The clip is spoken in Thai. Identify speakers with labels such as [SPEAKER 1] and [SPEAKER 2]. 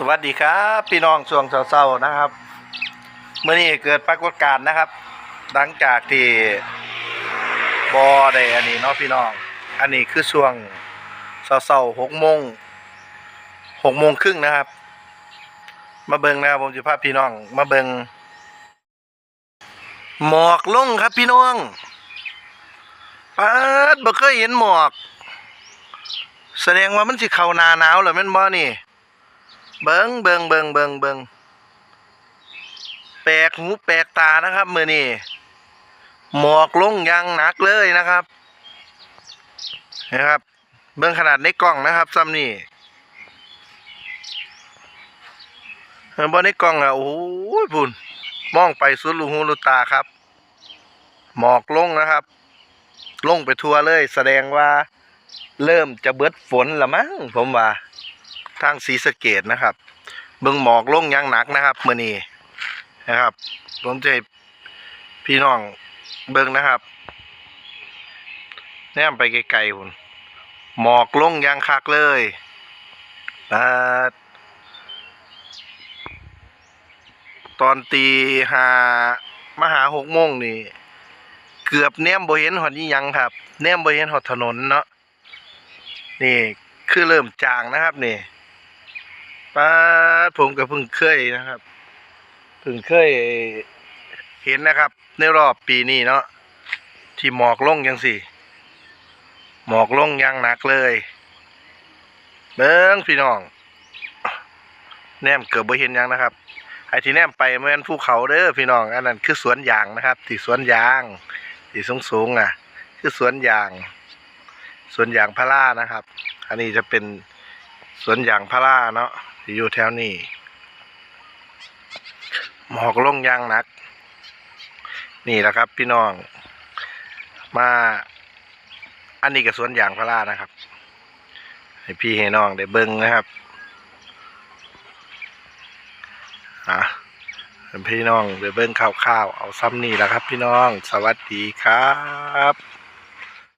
[SPEAKER 1] สวัสดีครับ พี่น้องช่วงเช้าๆนะครับเมื่อนี้เกิดปรากฏการณ์นะครับ หลังจากที่บอได้อันนี้เนาะพี่น้อง อันนี้คือช่วงเช้าๆหกโมงหกโมงครึ่งนะครับ มาเบิงนะครับผมจะพาพี่น้อง มาเบิงหมอกลงครับพี่น้องป๊าดบ่เคยเห็นหมอก แสดงว่ามันสิเข้าหนาหนาวแล้วแม่นบ่นี่ เบิงเบิงเบิงเบิงเบิงแปลกหูแปลกตานะครับมือนี่หมอกลงยังหนักเลยนะครับนะครับ เบิงขนาดในกล้องนะครับซ้ำนี่เออบนในกล้องอะโอ้โหพุ่นมองไปสุดลูหูลูตาครับ หมอกลงนะครับ ลงไปทั่วเลย แสดงว่าเริ่มจะเบิดฝนละมั้งผมว่า ทางสีสะเกดนะครับ เบิ่งหมอกลงอยังหนักนะครับมื้อนี้นะครับ ผมจะให้พี่น้องเบิ่งนะครับแนมไปไกลๆพุ่นหมอกลงอยังคักเลยปาดตอนตีหามหาหกโมงนี่ เกือบแนมบ่เห็นหอดนี่ยังครับ แนมบ่เห็นหอดถนนเนาะนี่คือเริ่มจางนะครับนี่ ป้าผมก็เพิ่งเคยนะครับเพิ่งเคยเห็นนะครับ ในรอบปีนี้เนาะที่หมอกลงยังสิหมอกลงอยังหนักเลย เบิ้งพี่น้อง แนมเกือบบ่เห็นยังนะครับ ไอ้ที่แนมไปเมื่อนภูเขาเด้อพี่น้อง อันนั้นคือสวนยางนะครับ ที่สวนยาง ที่สูงสูงๆอะ คือสวนยาง สวนยางพารานะครับ อันนี้จะเป็นสวนยางพาราเนาะ อยู่แถวนี้ หมอกลงยางนัก นี่แหละครับพี่น้อง มาอันนี้กับสวนยางพารานะครับ ให้พี่ให้น้องได้เบิ้งนะครับอะพี่น้องได้เบิ้งข่าวๆเอาซ้ำนี่แหละครับ พี่น้อง สวัสดีครับ